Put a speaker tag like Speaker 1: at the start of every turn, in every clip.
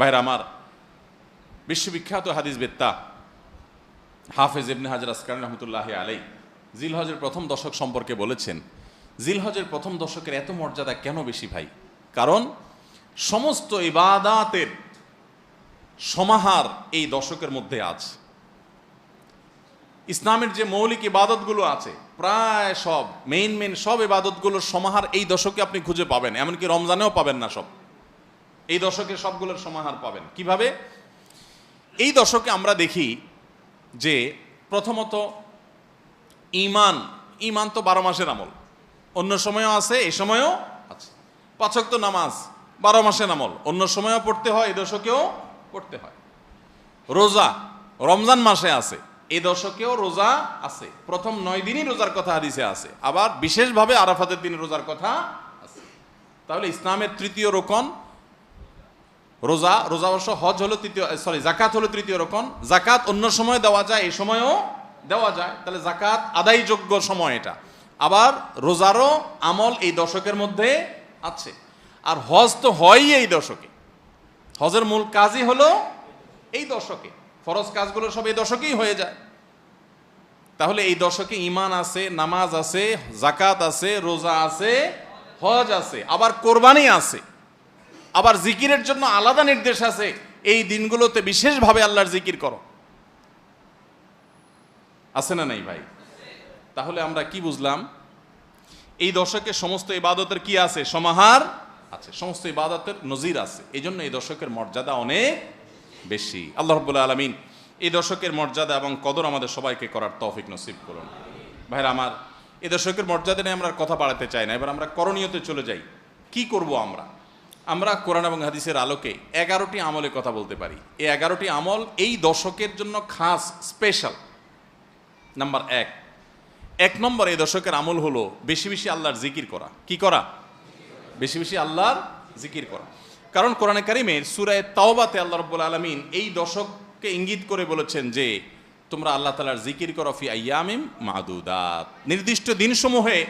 Speaker 1: ভাইরা আমার, বিশ্ববিখ্যাত হাদিস বেত্তা হাফেজ ইবনে হাজার আসকার রহমতুল্লাহ আলাই জিলহজের প্রথম দশক সম্পর্কে বলেছেন, জিলহজের প্রথম দশকের এত মর্যাদা কেন বেশি ভাই? কারণ সমস্ত ইবাদাতের সমাহার এই দশকের মধ্যে আছে ইসলামের যে মৌলিক ইবাদতগুলো আছে, প্রায় সব মেইন মেইন সব ইবাদতগুলোর সমাহার এই দশকে আপনি খুঁজে পাবেন, এমনকি রমজানেও পাবেন না সব। এই দশকে সবগুলোর সমাহার পাবেন। কীভাবে? এই দশকে আমরা দেখি যে প্রথমত ইমান ইমান তো বারো মাসের আমল। অন্য সময়ও আছে, এই সময়ও আছে। পাচক তো নামাজ, বারো মাসের আমল। অন্য সময়ও পড়তে হয়, এই দশকেও পড়তে হয়। রোজা, রমজান মাসে আছে, এই দশকেও রোজা আছে। প্রথম নয় দিনই রোজার কথা হাদিসে আছে, আবার বিশেষভাবে আরাফাতের দিন রোজার কথা আছে। তাহলে ইসলামের তৃতীয় রোকন রোজা রোজা অবশ্য হজ হলো তৃতীয় সরি জাকাত হলো তৃতীয় রকম। জাকাত অন্য সময় দেওয়া যায়, এই সময়ও দেওয়া যায়। তাহলে জাকাত আদায়যোগ্য সময় এটা। আবার রোজারও আমল এই দশকের মধ্যে আছে। আর হজ তো হয়ই এই দশকে। হজের মূল কাজই হলো এই দশকে। ফরজ কাজগুলো সব এই দশকেই হয়ে যায়। তাহলে এই দশকে ইমান আছে, নামাজ আছে জাকাত আছে, রোজা আছে, হজ আছে, আবার কোরবানি আছে। আবার জিকিরের জন্য আলাদা নির্দেশ আছে, এই দিনগুলোতে বিশেষভাবে আল্লাহর জিকির করো। আছে না নাই ভাই? তাহলে আমরা কি বুঝলাম? এই দশকে সমস্ত ইবাদতের কি আছে? সমাহার আছে, সমস্ত ইবাদতের নজির আছে। এই জন্য এই দশকের মর্যাদা অনেক বেশি। আল্লাহ রব্বুল্লাহ আলমিন এই দশকের মর্যাদা এবং কদর আমাদের সবাইকে করার তৌফিক নসিব করুন। ভাইরা আমার, এই দশকের মর্যাদা নিয়ে আমরা কথা বাড়াতে চাই না। এবার আমরা করণীয়তে চলে যাই। কি করব আমরা? আমরা কোরআন এবং হাদিসের আলোকে এগারোটি আমলের কথা বলতে পারি। এই এগারোটি আমল এই দশকের জন্য খাস স্পেশাল নাম্বার এক। এক নম্বর এই দশকের আমল হলো বেশি বেশি আল্লাহর জিকির করা। কি করা? বেশি বেশি আল্লাহর জিকির করা। কারণ কোরআনে কারিমের সুরায় তাওবাতে আল্লাহ রব্বুল আলমিন এই দশককে ইঙ্গিত করে বলেছেন যে, তোমরা আল্লাহ তালার জিকির করো ফি আয়ামিম মাদুদাত। নির্দিষ্ট দিনসমূহে,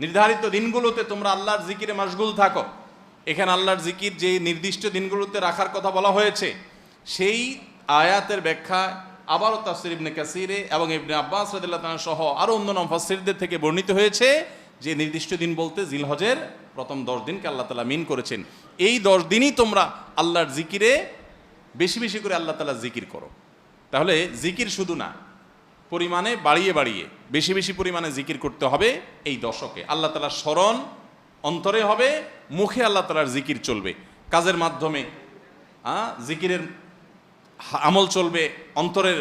Speaker 1: নির্ধারিত দিনগুলোতে তোমরা আল্লাহর জিকিরে মাসগুল থাকো। এখানে আল্লাহর জিকির যে নির্দিষ্ট দিনগুলোতে রাখার কথা বলা হয়েছে, সেই আয়াতের ব্যাখ্যা আবারও তাফসির ইবনে কাসিরে এবং ইবনে আব্বাস রাদিল্লাহ সহ আরও অন্য নফাসিরদের থেকে বর্ণিত হয়েছে যে নির্দিষ্ট দিন বলতে জিলহজের প্রথম দশ দিনকে আল্লাহ তালা মিন করেছেন। এই দশ দিনই তোমরা আল্লাহর জিকিরে বেশি বেশি করে আল্লাহ তালা জিকির করো। তাহলে জিকির শুধু না, পরিমাণে বাড়িয়ে বাড়িয়ে বেশি বেশি পরিমাণে জিকির করতে হবে এই দশকে। আল্লাহ তালার স্মরণ অন্তরে হবে, মুখে আল্লাহ তালার জিকির চলবে। কাজের মাধ্যমে জিকিরের আমল চলবে অন্তরের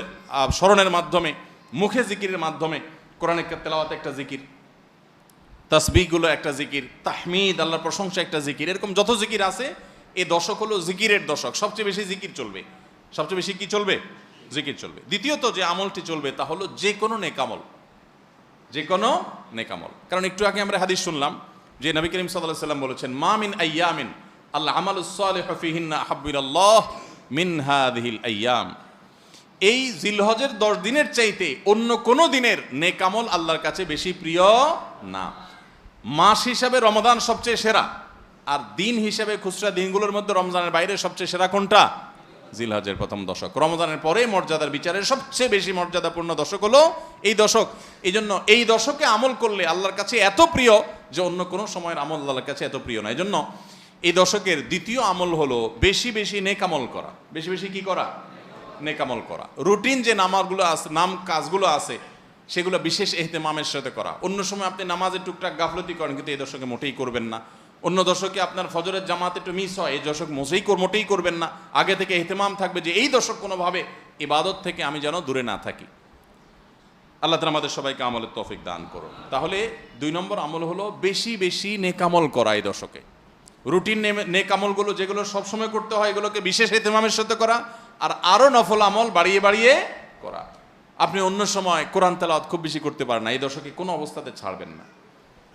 Speaker 1: স্মরণের মাধ্যমে, মুখে জিকিরের মাধ্যমে। কোরআনে তেলাওয়াত একটা জিকির তসবিগুলো একটা জিকির, তাহমিদ, আল্লাহর প্রশংসা একটা জিকির, এরকম যত জিকির আছে এই দশক হলো জিকিরের দশক। সবচেয়ে বেশি জিকির চলবে। সবচেয়ে বেশি কি চলবে? জিকির চলবে। দ্বিতীয়ত যে আমলটি চলবে তা হলো যে কোনো নেকামল যে কোনো নেকামল কারণ একটু আগে আমরা হাদিস শুনলাম যে নবী করিম সাল্লাহ সাল্লাম বলেছেন, মা মিন আইয়ামিন আল্লাহ আমালুসালেহ ফিহিন্না হাব্বিরাল্লাহ মিন হাদিহিল আইয়াম। এই জিলহজের দশ দিনের চাইতে অন্য কোনো দিনের নেকামল আল্লাহর কাছে বেশি প্রিয় না। মাস হিসাবে রমদান সবচেয়ে সেরা, আর দিন হিসাবে খুচরা দিনগুলোর মধ্যে রমজানের বাইরে সবচেয়ে সেরা কোনটা? জিলহজের প্রথম দশক। রমজানের পরে মর্যাদার বিচারের সবচেয়ে বেশি মর্যাদাপূর্ণ দশক হলো এই দশক। এই জন্য এই দশকে আমল করলে আল্লাহর কাছে এত প্রিয় যে অন্য কোনো সময়ের আমল আল্লাহর কাছে এত প্রিয় না। এই জন্য এই দশকের দ্বিতীয় আমল হলো বেশি বেশি নেকামল করা। বেশি বেশি কি করা? নেকামল করা। রুটিন যে নামাজগুলো আছে নাম কাজগুলো আছে, সেগুলো বিশেষ এহতেমামের সাথে করা। অন্য সময় আপনি নামাজের টুকটাক গাফলতি করেন, কিন্তু এই দশকে মোটেই করবেন না। অন্য দশকে আপনার ফজরের জামাত একটু মিস হয়, এই দশক কর- মোটেই করবেন না। আগে থেকে এহতেমাম থাকবে যে এই দশক কোনোভাবে ইবাদত থেকে আমি যেন দূরে না থাকি। আল্লাহ তালা আমাদের সবাইকে আমলের তফিক দান করুন। তাহলে দুই নম্বর আমল হলো বেশি বেশি নেকামল করা এই দশকে। রুটিন নেকামলগুলো যেগুলো সবসময় করতে হয়, এগুলোকে বিশেষ এতেমামের সাথে করা আর আরও নফল আমল বাড়িয়ে বাড়িয়ে করা। আপনি অন্য সময় কোরআন তেলাওয়াত খুব বেশি করতে পারেন না, এই দশকে কোনো অবস্থাতে ছাড়বেন না।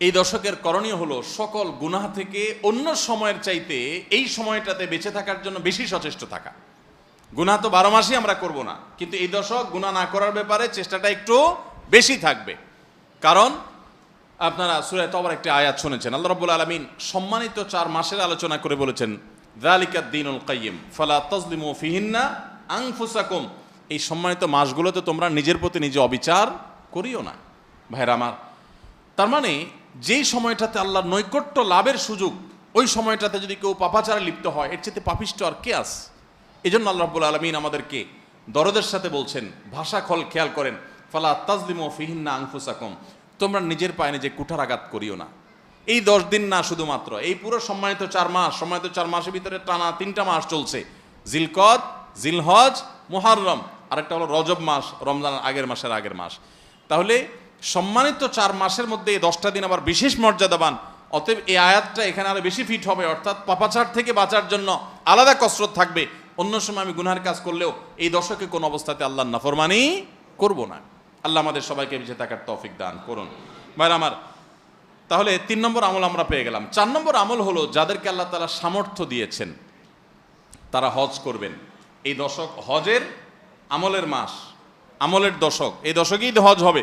Speaker 1: এই দশকের করণীয় হলো সকল গুনাহ থেকে অন্য সময়ের চাইতে এই সময়টাতে বেঁচে থাকার জন্য বেশি সচেষ্ট থাকা। গুনাহ তো বারো মাসই আমরা করব না, কিন্তু এই দশক গুনাহ না করার ব্যাপারে চেষ্টাটা একটু বেশি থাকবে। কারণ আপনারা সুরায় তবর একটি আয়াত শুনেছেন, আল্লাহ রাব্বুল আলামিন সম্মানিত চার মাসের আলোচনা করে বলেছেন, যালিকাদ দিনুল কাইয়িম ফালা তাজলিমু ফিহিন্না আনফুসাকুম। এই সম্মানিত মাসগুলোতে তোমরা নিজের প্রতি নিজে অবিচার করিও না। ভাইরা আমার, তার মানে যেই সময়টাতে আল্লাহর নৈকট্য লাভের সুযোগ, ওই সময়টাতে যদি কেউ পাপাচারে লিপ্ত হয়, এর চেয়ে পাপিষ্ট আর কে আস এই জন্য আল্লাহ রাব্বুল আলমিন আমাদেরকে দরদের সাথে বলছেন, ভাষা খল খেয়াল করেন, ফালা তাজলিম ও ফিহিন্না আংফুসাকম তোমরা নিজের পায়ে নিজে কুঠার আঘাত করিও না। এই দশ দিন না শুধুমাত্র, এই পুরো সম্মানিত চার মাস, সম্মানিত চার মাসের ভিতরে টানা তিনটা মাস চলছে। জিলকদ, জিলহজ, মুহাররম, আরেকটা হলো রজব মাস রমজান আগের মাসের আগের মাস। তাহলে সম্মানিত চার মাসের মধ্যে এই দশটা দিন আবার বিশেষ মর্যাদাবান। অতএব এই আয়াতটা এখানে আরও বেশি ফিট হবে, অর্থাৎ পাপাচার থেকে বাঁচার জন্য আলাদা কসরত থাকবে। অন্য সময় আমি গুনহার কাজ করলেও এই দশকে কোন অবস্থাতে আল্লাহ নাফরমানি করব না। আল্লাহ আমাদের সবাইকে বেঁচে থাকার তফিক দান করুন। ভাইরা আমার, তাহলে তিন নম্বর আমল আমরা পেয়ে গেলাম। চার নম্বর আমল হলো যাদেরকে আল্লাহ তালা সামর্থ্য দিয়েছেন, তারা হজ করবেন। এই দশক হজের আমলের মাস, আমলের দশক। এই দশকেই হজ হবে।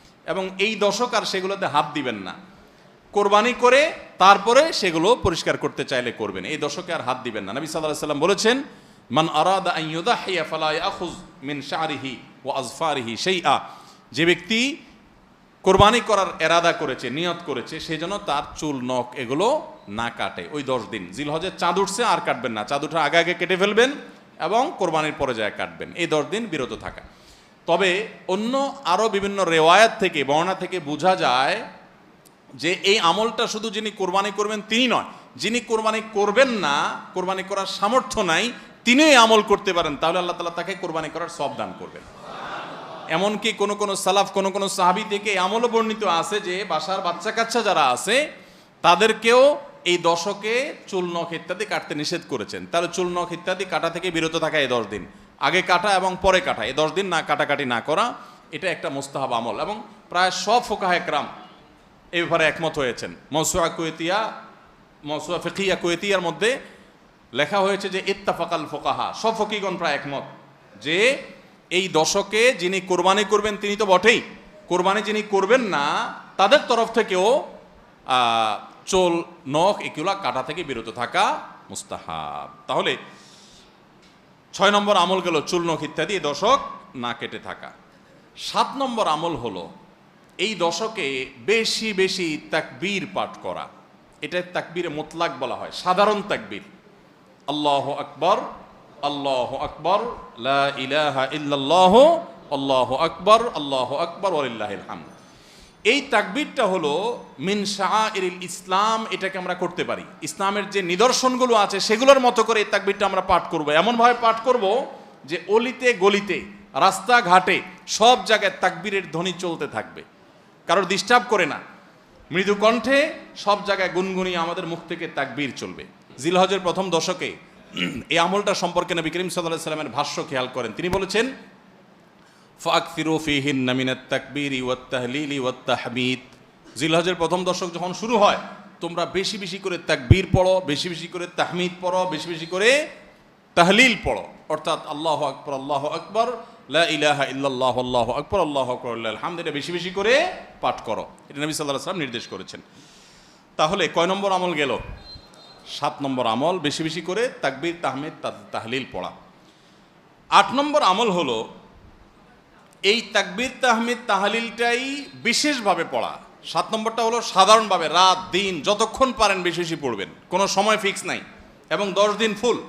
Speaker 1: এবং এই দশক আর সেগুলোতে হাত দিবেন না। কোরবানি করে তারপরে সেগুলো পরিষ্কার করতে চাইলে করবেন। এই দশকে আর হাত দিবেন না। নবী সাল্লাহ সাল্লাম বলেছেন, মান মিন শারিহি ওয়া আজফারিহি আ যে ব্যক্তি কোরবানি করার এরাদা করেছে, নিয়ত করেছে সেই জন্য তার চুল, নখ এগুলো না কাটে। ওই দশ দিন। জিলহজের চাঁদ উঠছে, আর কাটবেন না। চাঁদ উঠার আগে আগে কেটে ফেলবেন এবং কোরবানির পরে যায় কাটবেন। এই দশ দিন বিরত থাকা। তবে অন্য আরও বিভিন্ন রেওয়ায়াত থেকে, বর্ণনা থেকে বোঝা যায় যে এই আমলটা শুধু যিনি কোরবানি করবেন তিনি নয়, যিনি কোরবানি করবেন না, কোরবানি করার সামর্থ্য নাই এই আমল করতে পারেন, তাহলে আল্লাহ তালা তাকে কোরবানি করার সব দান করবেন। এমনকি কোনো কোনো সালাফ, কোনো কোনো সাহাবি থেকে আমলও বর্ণিত আছে যে, বাসার বাচ্চা কাচ্চা যারা আছে, তাদেরকেও এই দশকে চুল নখ ইত্যাদি কাটতে নিষেধ করেছেন। তাহলে চুল নখ ইত্যাদি কাটা থেকে বিরত থাকা এই দশ দিন। আগে কাটা এবং পরে কাটা, এই দশ দিন না কাটাকাটি না করা, এটা একটা মোস্তাহাব আমল। এবং প্রায় সব ফোকাহ একরাম এই ব্যাপারে একমত হয়েছেন। মৌসুয়া কুয়েতিয়া, মৌসুয়া ফিকিয়া কুয়েতিয়ার মধ্যে লেখা হয়েছে যে, ইত্তাফাকাল ফোকাহা। সব ফকিগণ প্রায় একমত যে, এই দশকে যিনি কোরবানি করবেন, তিনি তো বটেই। কোরবানি যিনি করবেন না, তাদের তরফ থেকেও চোল, নখ, এগুলা কাটা থেকে বিরত থাকা মুস্তাহাব। তাহলে ছয় নম্বর আমল গেল চুল নখ ইত্যাদি দশক না কেটে থাকা। সাত নম্বর আমল হলো এই দশকে বেশি বেশি তাকবীর পাঠ করা। এটা তাকবীরে মোতলাক বলা হয়, সাধারণ তাকবীর। আল্লাহ আকবর আল্লাহ আকবর ইলাহা ইল্লাল্লাহ, আল্লাহ আকবর আল্লাহ আকবর ওলিল্লাহিল হামদ। এই তাকবীরটা হলো মিন শাআইরিল ইসলাম, এটাকে আমরা করতে পারি। ইসলামের যে নিদর্শনগুলো আছে, সেগুলোর মতো করে এই তাকবীরটা আমরা পাঠ করব। এমনভাবে পাঠ করব যে অলিতে গলিতে, রাস্তাঘাটে, সব জায়গায় তাকবীরের ধ্বনি চলতে থাকবে। কারোর ডিস্টার্ব করে না। মৃদু কণ্ঠে সব জায়গায় গুনগুনি আমাদের মুখ থেকে তাকবীর চলবে। জিলহজের প্রথম দশকে এই আমলটা সম্পর্কে নবী করিম সাল্লাহ সাল্লামের ভাষ্য খেয়াল করেন। তিনি বলেছেন ফাকফিরু ফিহিন নামিনাত তাকবির ওয়াত তাহলিল ওয়াত তাহমিদ। জিলহজের প্রথম দশক যখন শুরু হয়, তোমরা বেশি বেশি করে তাকবীর পড়ো, বেশি বেশি করে তাহমিদ পড়ো, বেশি বেশি করে তাহলিল পড়ো। অর্থাৎ আল্লাহ আকবর আল্লাহ আকবর ইলাহা ইল্লাল্লাহ, আল্লাহ আকবর আল্লাহ আকবর আলহামদ এটা বেশি বেশি করে পাঠ করো। এটা নবী সাল্লাহ সাল্লাম নির্দেশ করেছেন। তাহলে কয় নম্বর আমল গেল? সাত নম্বর আমল, বেশি বেশি করে তাকবির, তাহমিদ, তাহলিল পড়া। আট নম্বর আমল হলো এই তাকবির, তাহমিদ, তাহালিলটাই বিশেষভাবে পড়া। সাত নম্বরটা হলো সাধারণভাবে রাত, দিন, যতক্ষণ পারেন বেশি বেশি পড়বেন। কোনো সময় ফিক্স নাই। এবং দশ দিন ফুল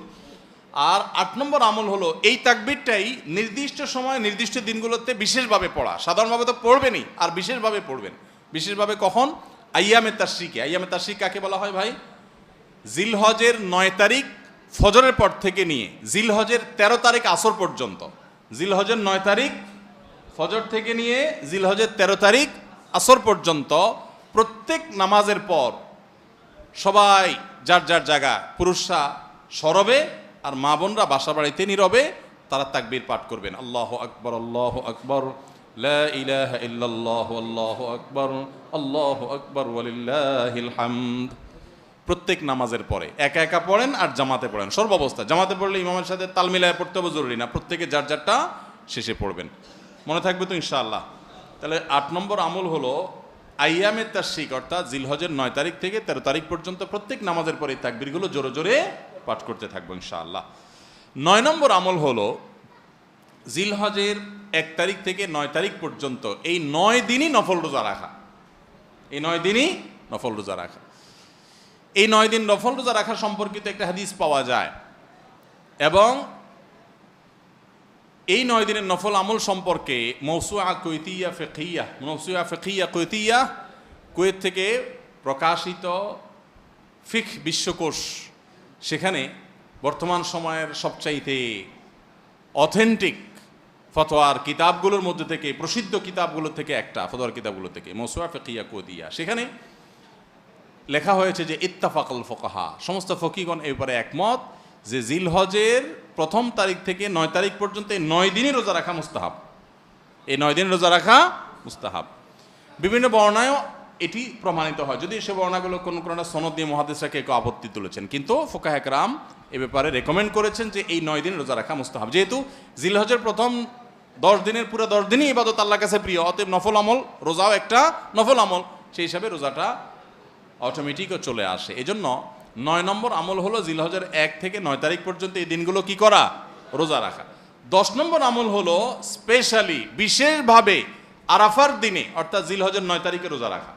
Speaker 1: আর আট নম্বর আমল হলো এই তাকবিরটাই নির্দিষ্ট সময় নির্দিষ্ট দিনগুলোতে বিশেষভাবে পড়া। সাধারণভাবে তো পড়বেনই, আর বিশেষভাবে পড়বেন। বিশেষভাবে কখন? আইয়ামে তাশ্রিকে। আইয়ামে তাশ্রিক কাকে বলা হয় ভাই? জিলহজের নয় তারিখ ফজরের পর থেকে নিয়ে, জিলহজের তেরো তারিখ আসর পর্যন্ত। জিলহজের নয় তারিখ ফজর থেকে নিয়ে জিলহজের তেরো তারিখ আসর পর্যন্ত প্রত্যেক নামাজের পর সবাই যার যার জায়গা, পুরুষরা সরবে আর মা বোনরা বাসা বাড়িতে নীরবে, তারা তাকবীর পাঠ করবেন। আল্লাহ আকবর আল্লাহ আকবর আকবর আকবর হামদ। প্রত্যেক নামাজের পরে একা একা পড়েন আর জামাতে পড়েন। সর্বাবস্থা, জামাতে পড়লে ইমামের সাথে তাল মিলায় পড়তে হবে, জরুরি না। প্রত্যেকে যার যারটা শেষে পড়বেন। মনে থাকবে তো ইনশাআল্লাহ। তাহলে আট নম্বর আমল হলো আইয়ামের তাশিক অর্থাৎ জিলহজের নয় তারিখ থেকে তেরো তারিখ পর্যন্ত প্রত্যেক নামাজের পরে তাকবিরগুলো জোরে জোরে পাঠ করতে থাকব ইনশাআল্লাহ। নয় নম্বর আমল হলো জিলহজের এক তারিখ থেকে নয় তারিখ পর্যন্ত এই নয় দিনই নফল রোজা রাখা। এই নয় দিনই নফল রোজা রাখা। এই নয় দিন নফল রোজা রাখা সম্পর্কিত একটা হাদিস পাওয়া যায়। এবং এই নয় দিনের নফল আমল সম্পর্কে মৌসুয়া কৈতিয়া ফেকিয়া, মৌসুয়া ফেকিয়া কৈতিয়া, কুয়েত থেকে প্রকাশিত ফিক বিশ্বকোষ, সেখানে বর্তমান সময়ের সবচাইতে অথেন্টিক ফতোয়ার কিতাবগুলোর মধ্যে থেকে, প্রসিদ্ধ কিতাবগুলো থেকে একটা, ফতোয়ার কিতাবগুলো থেকে, মৌসুয়া ফেকিয়া কৈতিয়া। সেখানে লেখা হয়েছে যে ইত্তাফাকল ফকাহা, সমস্ত ফকিগণ এই ব্যাপারে একমত যে জিলহজের প্রথম তারিখ থেকে নয় তারিখ পর্যন্ত এই নয় দিনই রোজা রাখা মুস্তাহাব। এই নয় দিন রোজা রাখা মুস্তাহাব। বিভিন্ন বর্ণায়ও এটি প্রমাণিত হয়। যদি সে বর্ণাগুলো কোনো কোনো সনদ দিয়ে মহাদেশাকে কেউ আপত্তি তুলেছেন। কিন্তু ফোকাহ একরাম এ ব্যাপারে রেকমেন্ড করেছেন যে এই নয় দিন রোজা রাখা মুস্তাহাব। যেহেতু জিলহজের প্রথম দশ দিনের, পুরো দশ দিনই ইবাদত আল্লাহ কাছে প্রিয়, অতএব নফল আমল, রোজাও একটা নফল আমল। সেই হিসাবে রোজাটা অটোমেটিকও চলে আসে। এজন্য নয় নম্বর আমল হলো জিলহজের এক থেকে নয় তারিখ পর্যন্ত এই দিনগুলো কি করা? রোজা রাখা। দশ নম্বর আমল হলো স্পেশালি বিশেষভাবে আরাফার দিনে, অর্থাৎ জিলহজের নয় তারিখে রোজা রাখা।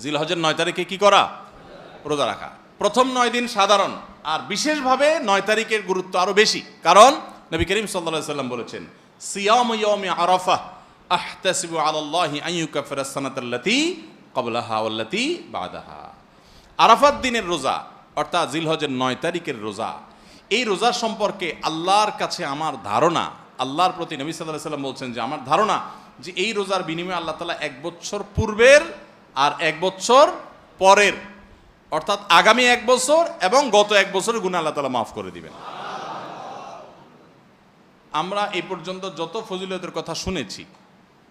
Speaker 1: জিলহজের নয় তারিখে কি করা? রোজা রাখা। প্রথম নয় দিন সাধারণ, আর বিশেষভাবে নয় তারিখের গুরুত্ব আরও বেশি। কারণ নবী করিম সাল্লাল্লাহু সাল্লাম বলেছেন, সিয়াম আরাফা, আহতাসিবু আলাল্লাহি আন ইউকাফিরা সানাতাল্লাতি ক্বাবলাহা ওয়াল্লাতি বাদাহা। আরাফাত দিনের রোজা, অর্থাৎ জিলহজের নয় তারিখের রোজা, এই রোজা সম্পর্কে আল্লাহর কাছে আমার ধারণা, আল্লাহর প্রতি নবী সাল্লাহ সাল্লাম বলছেন যে আমার ধারণা যে এই রোজার বিনিময়ে আল্লাহ তালা এক বছর পূর্বের আর এক বছর পরের, অর্থাৎ আগামী এক বছর এবং গত এক বছরের গুণা আল্লাহ তালা মাফ করে দিবেন। আমরা এই পর্যন্ত যত ফজিলতের কথা শুনেছি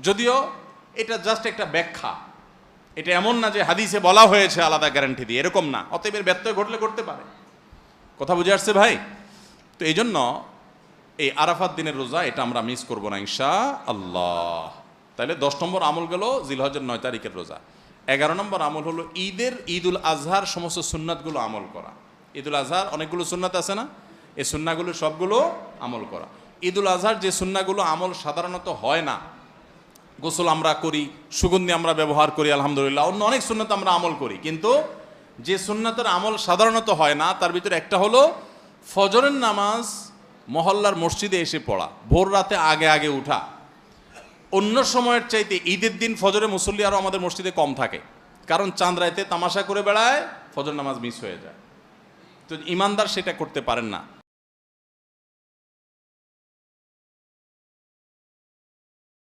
Speaker 1: যদিও এটা জাস্ট একটা ব্যাখ্যা। এটা এমন না যে হাদিসে বলা হয়েছে আলাদা গ্যারান্টি দিয়ে, এরকম না। অতএব এর ব্যত্যয় ঘটলে করতে পারে। কথা বুঝে আসছে ভাই? তো এই জন্য এই আরাফাত দিনের রোজা, এটা আমরা মিস করব না ইনশা আল্লাহ তাহলে দশ নম্বর আমল গেল জিলহজের নয় তারিখের রোজা। এগারো নম্বর আমল হলো ঈদের ঈদ উল আজহার সমস্ত সুন্নাতগুলো আমল করা। ঈদ উল আজহার অনেকগুলো সুন্নাত আছে না? এই সুন্নাগুলো সবগুলো আমল করা। ঈদ উল আজহার যে সুন্নাগুলো আমল সাধারণত হয় না গোসল আমরা করি, সুগন্ধি আমরা ব্যবহার করি, আলহামদুলিল্লাহ। অন্য অনেক সুন্নত আমরা আমল করি, কিন্তু যে সুন্নতের আমল সাধারণত হয় না, তার ভিতরে একটা হলো ফজরের নামাজ মহল্লার মসজিদে এসে পড়া, ভোর রাতে আগে আগে উঠা। অন্য সময়ের চাইতে ঈদের দিন ফজরে মুসল্লি আরও আমাদের মসজিদে কম থাকে, কারণ চাঁদ রাইতে তামাশা করে বেড়ায় ফজর নামাজ মিস হয়ে যায়। তো ইমানদার সেটা করতে পারেন না।